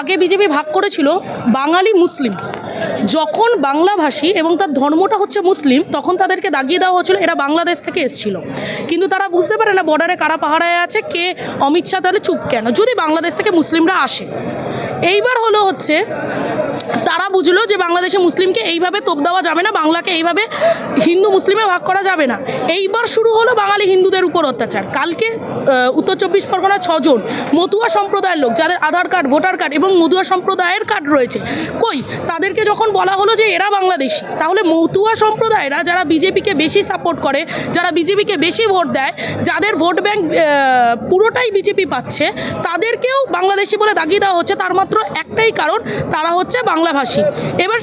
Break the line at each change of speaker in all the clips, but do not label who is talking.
আগে বিজেপি ভাগ করেছিল বাঙালি মুসলিম। যখন বাংলাভাষী এবং তার ধর্মটা হচ্ছে মুসলিম, তখন তাদেরকে দাগিয়ে দেওয়া হয়েছিল, এরা বাংলাদেশ থেকে এসেছিল। কিন্তু তারা বুঝতে পারে না বর্ডারে কারা পাহারায় আছে, কে অমিত শাহ তাহলে চুপ কেন? যদি বাংলাদেশ থেকে মুসলিমরা আসে। এইবার হলো হচ্ছে তারা বুঝলো যে বাংলাদেশে মুসলিমকে এইভাবে তোপ দেওয়া যাবে না, বাংলাকে এইভাবে হিন্দু মুসলিমে ভাগ করা যাবে না। এইবার শুরু হলো বাঙালি হিন্দুদের উপর অত্যাচার। কালকে উত্তর চব্বিশ পরগনা ছজন মতুয়া সম্প্রদায়ের লোক, যাদের আধার কার্ড, ভোটার কার্ড এবং মতুয়া সম্প্রদায়ের কার্ড রয়েছে, কই? তাদেরকে যখন বলা হলো যে এরা বাংলাদেশি, তাহলে মতুয়া সম্প্রদায়রা যারা বিজেপিকে বেশি সাপোর্ট করে, যারা বিজেপিকে বেশি ভোট দেয়, যাদের ভোট ব্যাংক পুরোটাই বিজেপি পাচ্ছে, তাদেরকেও বাংলাদেশি বলে দাগিয়ে দেওয়া হচ্ছে। তার মাত্র একটাই কারণ, তারা হচ্ছে বাংলাভাষী এবার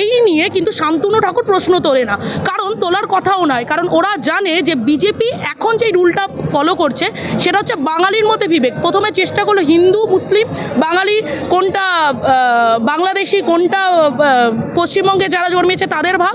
এই নিয়ে কিন্তু শান্তনু ঠাকুর প্রশ্ন তোলে না। কারণ তোলার কথাও নয় কারণ ওরা জানে যে বিজেপি এখন যে রুলটা ফলো করছে, সেটা হচ্ছে বাঙালির মধ্যে বিবেক। প্রথমে চেষ্টা করল হিন্দু, মুসলিম, বাঙালি কোনটা বাংলাদেশি, কোনটা পশ্চিমবঙ্গে যারা জন্মেছে তাদের ভাগ।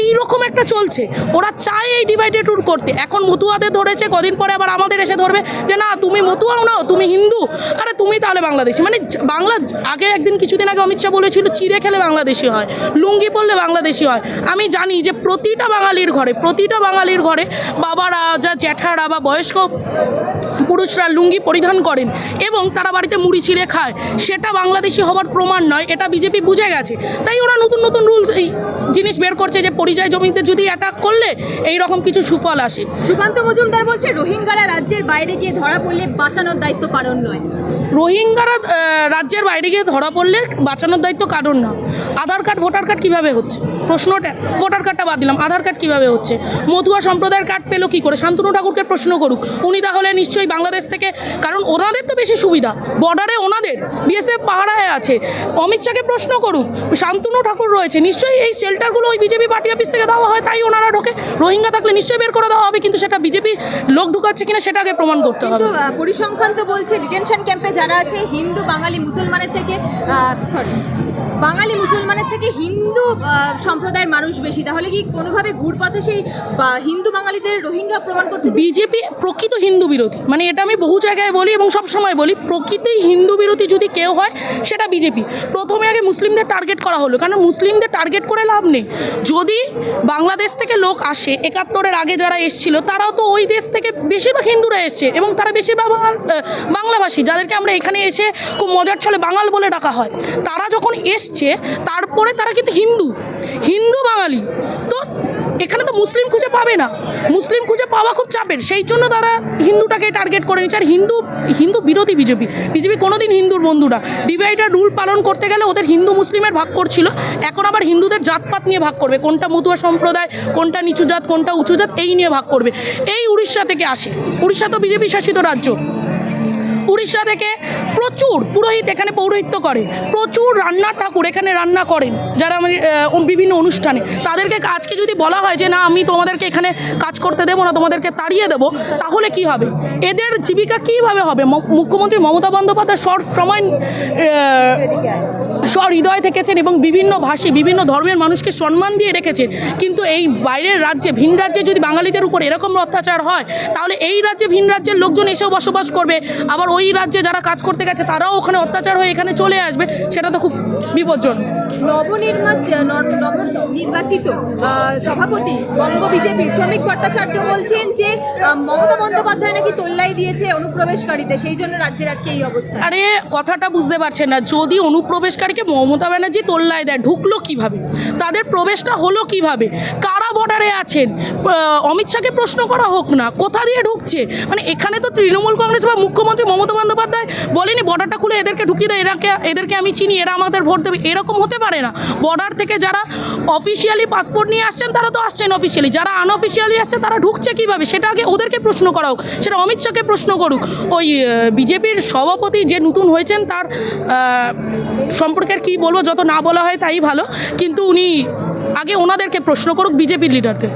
এই রকম একটা চলছে। ওরা চায় এই ডিভাইডেড রুল করতে। এখন মতুয়াদের ধরেছে, কদিন পরে আবার আমাদের এসে ধরবে যে, না, তুমি মতুয়াও নাও তুমি হিন্দু। আরে তুমি তাহলে বাংলাদেশি। মানে বাংলা আগে একদিন, কিছুদিন আগে অমিত শাহ বলেছিল চিড়ে খেলে বাংলাদেশি হয়, লুঙ্গি পরলে বাংলাদেশি হয়। আমি জানি যে প্রতিটা বাঙালির ঘরে, প্রতিটা বাঙালির ঘরে বাবারা যা জ্যাঠারা বা বয়স্ক পুরুষরা লুঙ্গি পরিধান করেন এবং তারা বাড়িতে মুড়ি ছিঁড়ে খায়, সেটা বাংলাদেশি হওয়ার প্রমাণ নয়, এটা বিজেপি বুঝে গেছে। তাই ওরা নতুন নতুন রুলস এই জিনিস বের করছে যে পরিযায়ী জমিতে যদি অ্যাটাক করলে এই রকম কিছু সুফল আসে।
সুকান্ত মজুমদার বলছে, রোহিঙ্গারা রাজ্যের বাইরে গিয়ে ধরা পড়লে বাঁচানোর দায়িত্ব কারণ নয়।
রোহিঙ্গারা রাজ্যের বাইরে গিয়ে ধরা পড়লে বাঁচানোর দায়িত্ব কারণ না। আধার কার্ড ভোটার কার্ড কীভাবে হচ্ছে? প্রশ্নটা ভোটার কার্ডটা বাদ দিলাম আধার কার্ড কীভাবে হচ্ছে? মতুয়া সম্প্রদায়ের কার্ড পেল কী করে? শান্তনু ঠাকুরকে প্রশ্ন করুক। উনি তাহলে নিশ্চয়ই বাংলাদেশ থেকে কারণ ওনাদের তো বেশি সুবিধা। বর্ডারে ওনাদের বিএসএফ পাহারায় আছে। অমিত শাহকে প্রশ্ন করুক শান্তনু ঠাকুর রয়েছে নিশ্চয়ই এই শেল্টারগুলো ওই বিজেপি পার্টি অফিস থেকে দেওয়া হয় তাই ওনারা ঢোকে। রোহিঙ্গা থাকলে নিশ্চয়ই বের করে দেওয়া হবে কিন্তু সেটা বিজেপি লোক ঢুকাচ্ছে কিনা সেটা আগে প্রমাণ করতে হবে।
পরিসংখ্যান তো বলছে ডিটেনশন ক্যাম্পে যারা আছে হিন্দু বাঙালি মুসলমানের থেকে সরি বাঙালি মুসলমানের থেকে হিন্দু সম্প্রদায়ের মানুষ বেশি। তাহলে কি কোনোভাবে ঘুরপথে সেই হিন্দু বাঙালিদের রোহিঙ্গা প্রমাণ করতে
বিজেপি প্রকৃত হিন্দু বিরোধী। মানে এটা আমি বহু জায়গায় বলি এবং সব সময় বলি, প্রকৃত হিন্দু বিরোধী যদি কেউ হয়, সেটা বিজেপি। প্রথমে আগে মুসলিমদের টার্গেট করা হলো, কারণ মুসলিমদের টার্গেট করে লাভ নেই। যদি বাংলাদেশ থেকে লোক আসে, একাত্তরের আগে যারা এসছিল, তারাও তো ওই দেশ থেকে বেশিরভাগ হিন্দুরা এসছে এবং তারা বেশিরভাগ বাংলাভাষী। যাদেরকে আমরা এখানে এসে খুব মজার ছলে বাঙাল বলে ডাকা হয়, তারা যখন এসছে তারপরে তারা কিন্তু হিন্দু। হিন্দু বাঙালি। তো এখানে তো মুসলিম খুঁজে পাবে না। মুসলিম খুঁজে পাওয়া খুব চাপের। সেই জন্য তারা হিন্দুটাকে টার্গেট করে নিচ্ছে আর হিন্দু হিন্দু বিরোধী বিজেপি। বিজেপি কোনোদিন হিন্দুর বন্ধুরা ডিভাইডার রুল পালন করতে গেলে ওদের হিন্দু মুসলিমের ভাগ করছিল। এখন আবার হিন্দুদের জাতপাত নিয়ে ভাগ করবে। কোনটা মতুয়া সম্প্রদায়, কোনটা নিচু জাত, কোনটা উঁচু জাত, এই নিয়ে ভাগ করবে। এই উড়িষ্যা থেকে আসে। উড়িষ্যা তো বিজেপি শাসিত রাজ্য। উড়িষ্যা থেকে প্রচুর পুরোহিত এখানে পৌরোহিত্য করে। প্রচুর রান্নার ঠাকুর এখানে রান্না করেন, যারা আমি বিভিন্ন অনুষ্ঠানে। তাদেরকে আজকে যদি বলা হয় যে, না, আমি তোমাদেরকে এখানে কাজ করতে দেবো না, তোমাদেরকে তাড়িয়ে দেবো তাহলে কি হবে? এদের জীবিকা কীভাবে হবে? মুখ্যমন্ত্রী মমতা বন্দ্যোপাধ্যায় সব সময় হৃদয় থেকেছেন এবং বিভিন্ন ভাষী, বিভিন্ন ধর্মের মানুষকে সম্মান দিয়ে রেখেছেন। কিন্তু এই বাইরের রাজ্যে, ভিন রাজ্যে যদি বাঙালিদের উপর এরকম অত্যাচার হয়, তাহলে এই রাজ্যে ভিন রাজ্যের লোকজন এসেও বসবাস করবে। আবার ওই রাজ্যে যারা কাজ করতে গেছে তারাও ওখানে অত্যাচার হয়ে এখানে চলে আসবে সেটা তো খুব বিপজ্জনক।
নবনির্বাচিত সভাপতি বঙ্গ বিজেপির শ্রমিক ভট্টাচার্য বলছেন যে মমতা বন্দ্যোপাধ্যায় নাকি তোল্লাই দিয়েছে অনুপ্রবেশকারীতে সেই জন্য রাজ্যের আজকে এই অবস্থা।
আরে কথাটা বুঝতে পারছেন না। যদি অনুপ্রবেশকারীকে মমতা ব্যানার্জি তোল্লায় দেয় ঢুকলো কীভাবে? তাদের প্রবেশটা হলো কীভাবে? বর্ডারে আছেন। অমিত শাহকে প্রশ্ন করা হোক না, কোথা দিয়ে ঢুকছে? মানে এখানে তো তৃণমূল কংগ্রেস বা মুখ্যমন্ত্রী মমতা বন্দ্যোপাধ্যায় বলেনি বর্ডারটা খুলে এদেরকে ঢুকিয়ে দেয় এরাকে, এদেরকে আমি চিনি, এরা আমাদের ভোট দেবে, এরকম হতে পারে না। বর্ডার থেকে যারা অফিসিয়ালি পাসপোর্ট নিয়ে আসছেন, তারা তো আসছেন অফিসিয়ালি যারা আনঅফিসিয়ালি আসছে, তারা ঢুকছে কীভাবে? সেটা আগে ওদেরকে প্রশ্ন করা হোক, সেটা অমিত শাহকে প্রশ্ন করুক। ওই বিজেপির সভাপতি যে নতুন হয়েছেন, তার সম্পর্কে আর কি বলব, যত না বলা হয় তাই ভালো। কিন্তু উনি আগে ওনাদেরকে প্রশ্ন করুক বিজেপির লিডারকে